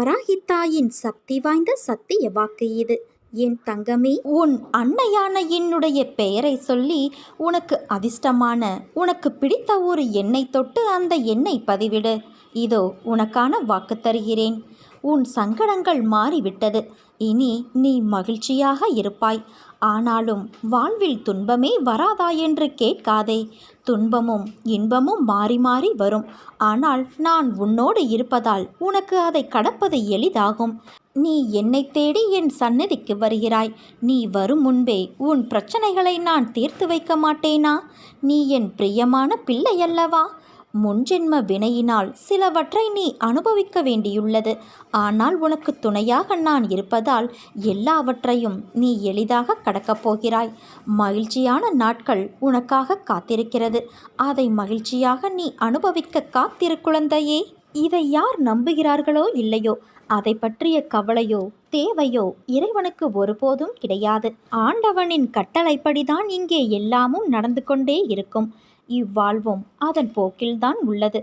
வராகித்தாயின் சக்தி வாய்ந்த சத்திய வாக்கு இது. என் தங்கமே உன் அன்னையான என்னுடைய பெயரை சொல்லி உனக்கு அதிர்ஷ்டமான உனக்கு பிடித்த ஒரு எண்ணெய் தொட்டு அந்த எண்ணெய் பதிவிடு. இதோ உனக்கான வாக்கு தருகிறேன். உன் சங்கடங்கள் மாறிவிட்டது. இனி நீ மகிழ்ச்சியாக இருப்பாய். ஆனாலும் வாழ்வில் துன்பமே வராதா என்று கேட்காதே. துன்பமும் இன்பமும் மாறி மாறி வரும். ஆனால் நான் உன்னோடு இருப்பதால் உனக்கு அதை கடப்பது எளிதாகும். நீ என்னை தேடி என் சந்நிதிக்கு வருகிறாய். நீ வரும் முன்பே உன் பிரச்சனைகளை நான் தீர்த்து வைக்க மாட்டேனா? நீ என் பிரியமான பிள்ளை அல்லவா? முன்ஜென்ம வினையினால் சிலவற்றை நீ அனுபவிக்க வேண்டியுள்ளது. ஆனால் உனக்கு துணையாக நான் இருப்பதால் எல்லாவற்றையும் நீ எளிதாக கடக்கப் போகிறாய். மகிழ்ச்சியான நாட்கள் உனக்காக காத்திருக்கிறது. அதை மகிழ்ச்சியாக நீ அனுபவிக்க காத்திரு குழந்தையே இதை யார் நம்புகிறார்களோ இல்லையோ அதை பற்றிய கவலையோ தேவையோ இறைவனுக்கு ஒருபோதும் கிடையாது. ஆண்டவனின் கட்டளைப்படிதான் இங்கே எல்லாமும் நடந்து கொண்டே இருக்கும். இவ்வாழ்வும் அதன் போக்கில்தான் உள்ளது.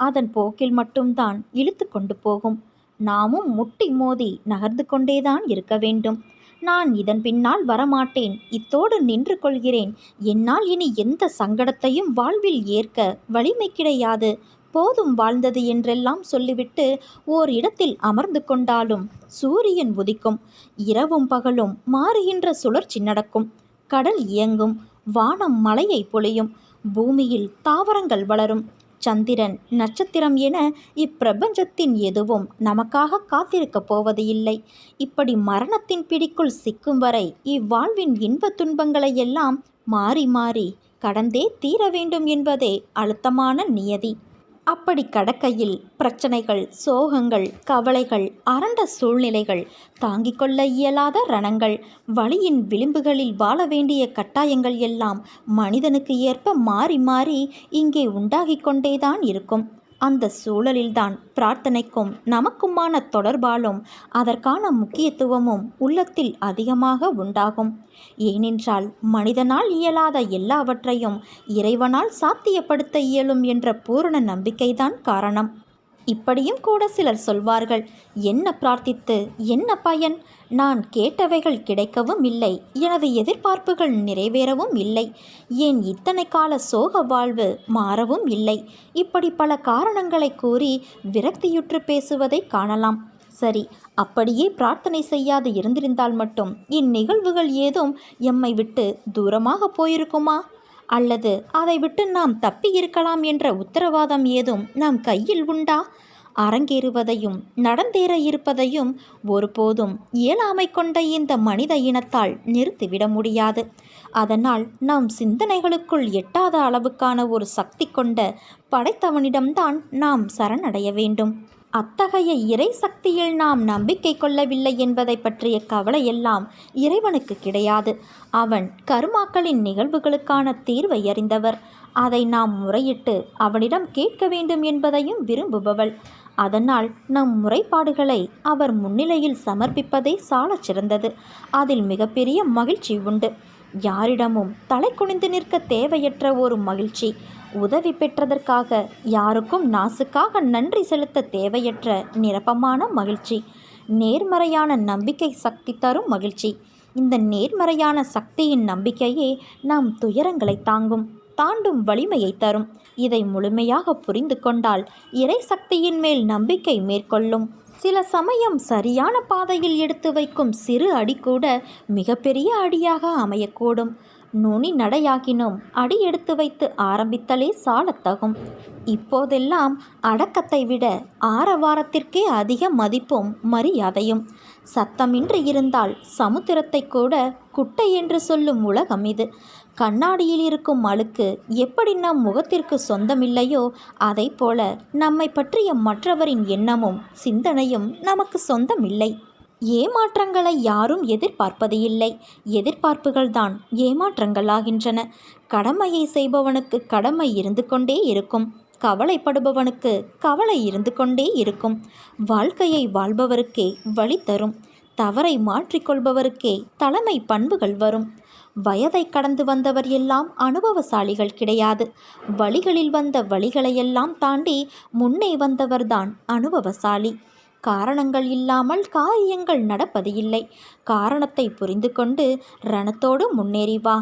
அதன் போக்கில் மட்டும்தான் இழுத்து கொண்டு போகும். நாமும் முட்டி மோதி நகர்ந்து கொண்டேதான் இருக்க வேண்டும். நான் இதன் பின்னால் வரமாட்டேன். இத்தோடு நின்று கொள்கிறேன். என்னால் இனி எந்த சங்கடத்தையும் வாழ்வில் ஏற்க வலிமை கிடையாது. போதும் வாழ்ந்தது என்றெல்லாம் சொல்லிவிட்டு ஓர் இடத்தில் அமர்ந்து கொண்டாலும் சூரியன் உதிக்கும். இரவும் பகலும் மாறுகின்ற சுழற்சி நடக்கும். கடல் இயங்கும். வானம் மலையை பொழியும். பூமியில் தாவரங்கள் வளரும். சந்திரன் நட்சத்திரம் என இப்பிரபஞ்சத்தின் எதுவும் நமக்காக காத்திருக்கப் போவது இல்லை. இப்படி மரணத்தின் பிடிக்குள் சிக்கும் வரை இவ்வாழ்வின் இன்பத் துன்பங்களை எல்லாம் மாறி மாறி கடந்தே தீர வேண்டும் என்பதே அழுத்தமான நியதி. அப்படி கடக்கையில் பிரச்சனைகள் சோகங்கள் கவலைகள் அரண்ட சூழ்நிலைகள் தாங்கிக் கொள்ள இயலாத ரணங்கள் வழியின் விளிம்புகளில் வாழ வேண்டிய கட்டாயங்கள் எல்லாம் மனிதனுக்கு ஏற்ப மாறி மாறி இங்கே உண்டாகிக் கொண்டேதான் இருக்கும். அந்த சூழலில்தான் பிரார்த்தனைக்கும் நமக்குமான தொடர்பாலும் அதற்கான முக்கியத்துவமும் உள்ளத்தில் அதிகமாக உண்டாகும். ஏனென்றால் மனிதனால் இயலாத எல்லாவற்றையும் இறைவனால் சாத்தியப்படுத்த இயலும் என்ற பூரண நம்பிக்கைதான் காரணம். இப்படியும் கூட சிலர் சொல்வார்கள் என்ன பிரார்த்தித்து என்ன பயன்? நான் கேட்டவைகள் கிடைக்கவும் இல்லை எனது எதிர்பார்ப்புகள் நிறைவேறவும் இல்லை ஏன் இத்தனை கால சோக வாழ்வு மாறவும் இல்லை? இப்படி பல காரணங்களை கூறி விரக்தியுற்று பேசுவதை காணலாம். சரி அப்படியே பிரார்த்தனை செய்யாது இருந்திருந்தால் மட்டும் இந்நிகழ்வுகள் ஏதும் எம்மை விட்டு தூரமாக போயிருக்குமா? அல்லது அதை விட்டு நாம் தப்பி இருக்கலாம் என்ற உத்தரவாதம் ஏதும் நம் கையில் உண்டா? அரங்கேறுவதையும் நடந்தேற இருப்பதையும் ஒருபோதும் இயலாமை கொண்ட இந்த மனித இனத்தால் நிறுத்திவிட முடியாது. அதனால் நாம் சிந்தனைகளுக்குள் எட்டாத அளவுக்கான ஒரு சக்தி கொண்ட படைத்தவனிடம்தான் நாம் சரணடைய வேண்டும். அத்தகைய இறை சக்தியில் நாம் நம்பிக்கை கொள்ளவில்லை என்பதை பற்றிய கவலையெல்லாம் இறைவனுக்கு கிடையாது. அவன் கருமாக்களின் நிகழ்வுகளுக்கான தீர்வை அறிந்தவர். அதை நாம் முறையிட்டு அவனிடம் கேட்க வேண்டும் என்பதையும் விரும்புபவள். அதனால் நம் முறைப்பாடுகளை அவர் முன்னிலையில் சமர்ப்பிப்பதே சாலச் சிறந்தது அதில் மிகப்பெரிய மகிழ்ச்சி உண்டு. யாரிடமும் தலை குனிந்து நிற்க தேவையற்ற ஒரு மகிழ்ச்சி. உதவி பெற்றதற்காக யாருக்கும் நாசுக்காக நன்றி செலுத்த தேவையற்ற நிரப்பமான மகிழ்ச்சி. நேர்மறையான நம்பிக்கை சக்தி தரும் மகிழ்ச்சி. இந்த நேர்மறையான சக்தியின் நம்பிக்கையே நாம் துயரங்களை தாங்கும் தாண்டும் வலிமையை தரும். இதை முழுமையாக புரிந்து கொண்டால் இறை சக்தியின் மேல் நம்பிக்கை மேற்கொள்ளும். சில சமயம் சரியான பாதையில் எடுத்து வைக்கும் சிறு அடி கூட மிகப்பெரிய அடியாக அமையக்கூடும். நுனி நடையாகினும். அடி எடுத்து வைத்து ஆரம்பித்தலே சாலத்தகும். இப்போதெல்லாம் அடக்கத்தை விட ஆரவாரத்திற்கே அதிக மதிப்பும் மரியாதையும். சத்தமின்றி இருந்தால் சமுத்திரத்தை கூட குட்டை என்று சொல்லும் உலகம் இது. கண்ணாடியில் இருக்கும் அழுக்கு எப்படி நம் முகத்திற்கு சொந்தமில்லையோ அதை போல நம்மை பற்றிய மற்றவரின் எண்ணமும் சிந்தனையும் நமக்கு சொந்தமில்லை. ஏமாற்றங்களை யாரும் எதிர்பார்ப்பது இல்லை. எதிர்பார்ப்புகள்தான் ஏமாற்றங்களாகின்றன. கடமையை செய்பவனுக்கு கடமை இருந்து கொண்டே இருக்கும். கவலைப்படுபவனுக்கு கவலை இருந்து கொண்டே இருக்கும். வாழ்க்கையை வாழ்பவருக்கே வழி தரும். தவறை மாற்றிக்கொள்பவருக்கே தலைமை பண்புகள் வரும். வயதை கடந்து வந்தவர் எல்லாம் அனுபவசாலிகள் கிடையாது. வழிகளில் வந்த வழிகளையெல்லாம் தாண்டி முன்னே வந்தவர்தான் அனுபவசாலி. காரணங்கள் இல்லாமல் காரியங்கள் நடப்பது இல்லை. காரணத்தை புரிந்து கொண்டு ரணத்தோடு முன்னேறி வா.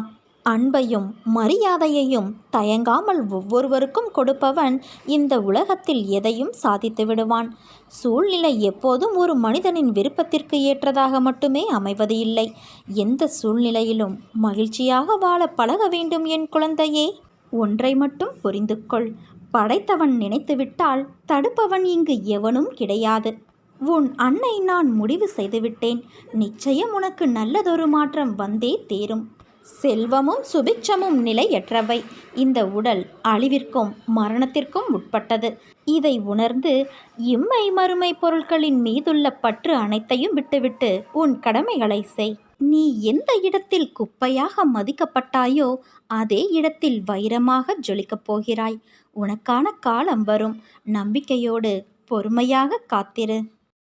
அன்பையும் மரியாதையையும் தயங்காமல் ஒவ்வொருவருக்கும் கொடுப்பவன் இந்த உலகத்தில் எதையும் சாதித்து விடுவான். சூழ்நிலை எப்போதும் ஒரு மனிதனின் விருப்பத்திற்கு ஏற்றதாக மட்டுமே அமைவது இல்லை. எந்த சூழ்நிலையிலும் மகிழ்ச்சியாக வாழ பழக வேண்டும் என் குழந்தையே. ஒன்றை மட்டும் புரிந்து கொள். படைத்தவன் நினைத்துவிட்டால் தடுப்பவன் இங்கு எவனும் கிடையாது. உன் அன்னை நான் முடிவு செய்துவிட்டேன் நிச்சயம் உனக்கு நல்லதொரு மாற்றம் வந்தே தேரும். செல்வமும் சுபிட்சமும் நிலையற்றவை. இந்த உடல் அழிவிற்கும் மரணத்திற்கும் உட்பட்டது. இதை உணர்ந்து இம்மை மறுமை பொருட்களின் மீதுள்ள பற்று அனைத்தையும் விட்டுவிட்டு உன் கடமைகளை செய். நீ எந்த இடத்தில் குப்பையாக மதிக்கப்பட்டாயோ அதே இடத்தில் வைரமாக ஜொலிக்கப் போகிறாய். உனக்கான காலம் வரும். நம்பிக்கையோடு பொறுமையாக காத்திரு.